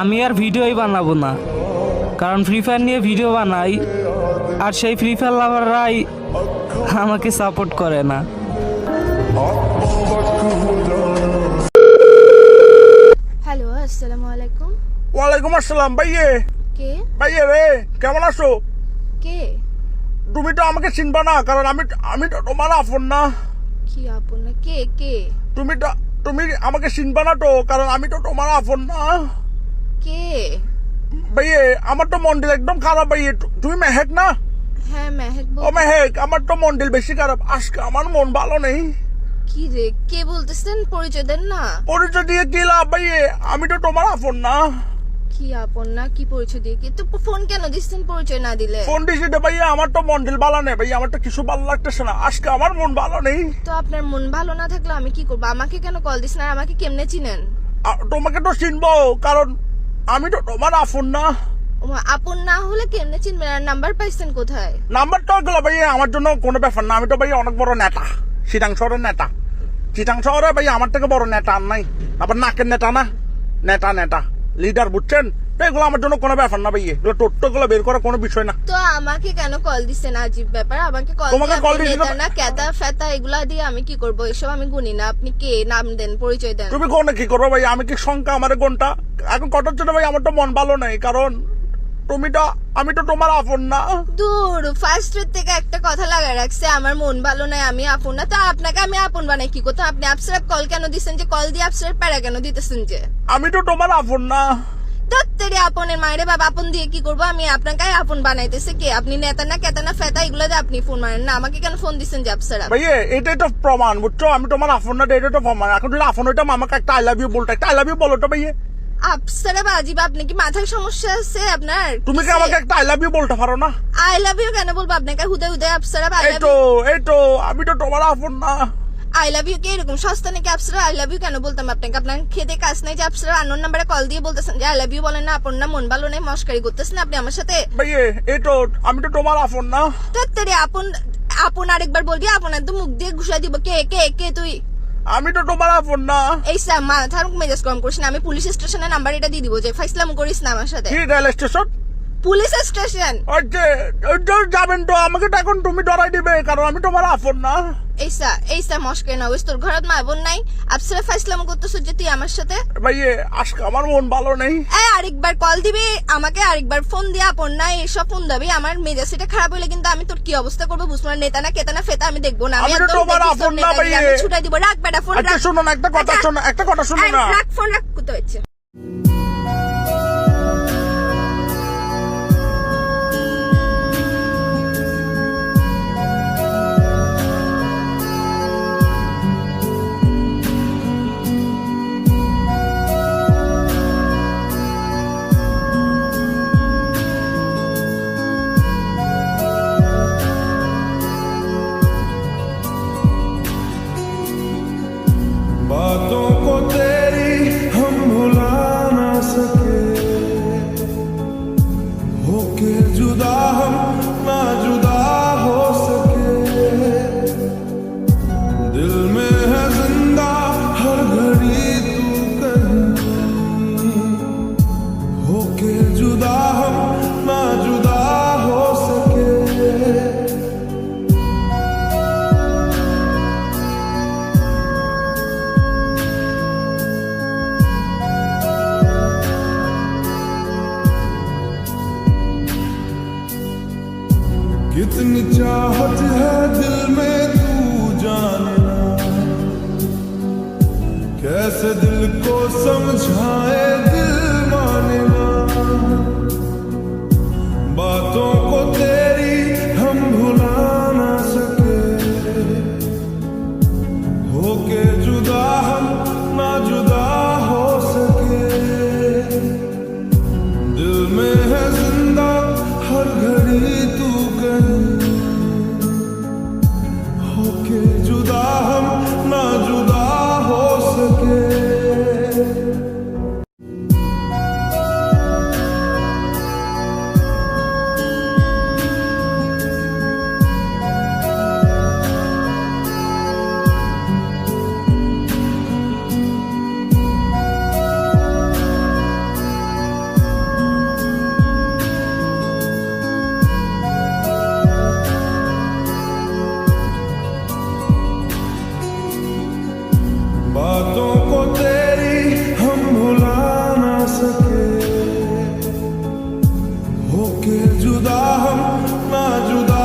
আমি আর ভিডিওই বানাবো না। কারণ ফ্রি ফায়ার নিয়ে ভিডিও বানাই আর সেই ফ্রি ফায়ার লাভাররাই আমাকে সাপোর্ট করে না। হ্যালো আসসালামু আলাইকুম। ওয়ালাইকুম আসসালাম ভাইয়ে। কে? ভাইয়ে রে কেমন আছো? কে? তুমি তো আমাকে চিনবা না কারণ আমি আমি তো তোমার আপন না। কি আপন না? কে কে? তুমি তো তুমি আমাকে চিনবা না তো কারণ আমি তো তোমার আপন না। কে? ভাইয়ে আমার তো মন্দির একদম খারাপ ভাইয়ে তুমি মেহেক না? হ্যাঁ মেহেক ও মেহেক আমার তো মন্ডল বেশি খারাপ। আজকে আমার মন ভালো নেই। কি রে কে বলতেছেন? পরিচয় দেন না। পরিচয় দিয়ে কি লাভ ভাইয়ে আমি তো তোমার আপন না। কি আপন না কি পরিচয় দিয়ে কি? তো ফোন কেন দিচ্ছেন পরিচয় না দিলে। ফোন দিছি রে ভাইয়া আমার তো মন্ডিল ভালো নেই ভাইয়া আমার তো কিছু ভালো লাগতেছে না। আজকে আমার মন ভালো নেই। তো আপনার মন ভালো না থাকলে আমি কি করব? আমাকে কেন কল দিচ্ছেন আর আমাকে কেমনে চিনেন? তোমাকে তো চিনবো কারণ আমি তো তোমার আপন না। আপন না হলে কেমনে চিনবেন? আর নাম্বার পাইছেন কোথায়? নাম্বারটা গুলো ভাই আমার জন্য কোনো ব্যাপার না। আমি তো ভাই অনেক বড় নেতা চিটাং শহরের নেতা। চিটাং শহরে ভাই আমার থেকে বড় নেতা আর নাই। আবার নাকের নেতা না? নেতা নেতা। লিডার বুঝছেন? তো এগুলো আমার জন্য কোনো ব্যাপার না ভাই এগুলো টোট্টো গুলো বের করা কোনো বিষয় না। তো আমাকে কেন কল দিচ্ছেন আজীব ব্যাপার? আমাকে কল তোমাকে কল দিছি না কেতা ফেতা এগুলা দিয়ে আমি কি করব? এসব আমি গুনি না। আপনি কে? নাম দেন পরিচয় দেন। তুমি কোনে কি করবে ভাই আমি কি শঙ্কা আমার কোনটা? এখন কটার জন্য ভাই আমার তো মন ভালো নাই কারণ তুমি তো আমি তো তোমার আপন না। দূর ফার্স্ট থেকে একটা কথা লাগায় রাখছে আমার মন ভালো নাই আমি আপন না। তা আপনাকে আমি আপন বানাই কি করতে? আপনি আপসারাপ কল কেন দিচ্ছেন যে কল দিয়ে আপসারাপ প্যারা কেন দিতেছেন যে? আমি তো তোমার আপন না। দত্তেরে আপনের মায়েরে বাবা আপন দিয়ে কি করব? আমি আপনাকে আপন বানাইতেছে কে? আপনি নেতা না কেতা না ফেতা এগুলো দিয়ে আপনি ফোন মারেন না। আমাকে কেন ফোন দিচ্ছেন যে আপসারাপ ভাই এটাই তো প্রমাণ বুঝছ? আমি তোমার আপন না এটাই তো প্রমাণ। এখন আপন হইতাম আমাকে একটা আই লাভ ইউ বলতো একটা আই লাভ ইউ বলো তো ভাইয়ে। আপসারাপ আজিব আপনি কি মাথায় সমস্যা আছে আপনার? তুমি কি আমাকে একটা আই লাভ ইউ বলতে পারো না? আই লাভ ইউ কেন বলব? আপনাকে হুদে হুদে আপসারাপ আই এই তো এই তো আমি তো তোমার আপন না। আই লাভ ইউ কে এরকম? সস্তা নাকি আপসারা আই লাভ ইউ কেন বলতাম আপনাকে? আপনার খেতে কাজ নাই যে আপসারা আনোর নাম্বারে কল দিয়ে বলতেছেন যে আই লাভ ইউ বলেন না আপনার না মন ভালো নেই মস্কারি করতেছেন আপনি আমার সাথে? ভাইয়ে এই তো আমি তো তোমার আপন না। তাড়াতাড়ি আপন আপন আরেকবার বলবি আপন একদম মুখ দিয়ে ঘুষা দিব। কে কে কে তুই? আমি তো তোমার আপন না। এই স্যার মাথার মেজাজ কম করিস না। আমি পুলিশ স্টেশনের নাম্বার এটা দিয়ে দিব যে ফাইসলাম করিস না আমার সাথে। কি রেল স্টেশন? Police station. যাবেন তো আমাকে তো এখন তুমি ডরাই দিবে কারণ আমি তোমার আপন না। এই স্যার এই স্যার মস্কারি না তোর ঘরত মা বোন নাই। আপসারা ফাইসলাম করতেছ যে তুই আমার সাথে? ভাইয়ে আজকে আমার মন ভালো নেই। এই আরেকবার কল দিবি আমাকে আরেকবার ফোন দিয়ে আপন না এসব ফোন দিবি আমার মেজাজটা খারাপ হইলে কিন্তু আমি তোর কি অবস্থা করব বুঝব না। নেতা না কেতা না ফেতা আমি দেখব না আমি আমি তো তোমার তোর আপন না। আমি ছুটাই দিব। রাখ বেটা ফোন আচ্ছা রাখ। শোনো না একটা কথা আচ্ছা। শোনো একটা কথা শোনো এই, না। রাখ ফোন রাখ কোথায় হচ্ছে। потом. दिल को समझाए जुदा हम ना जुदा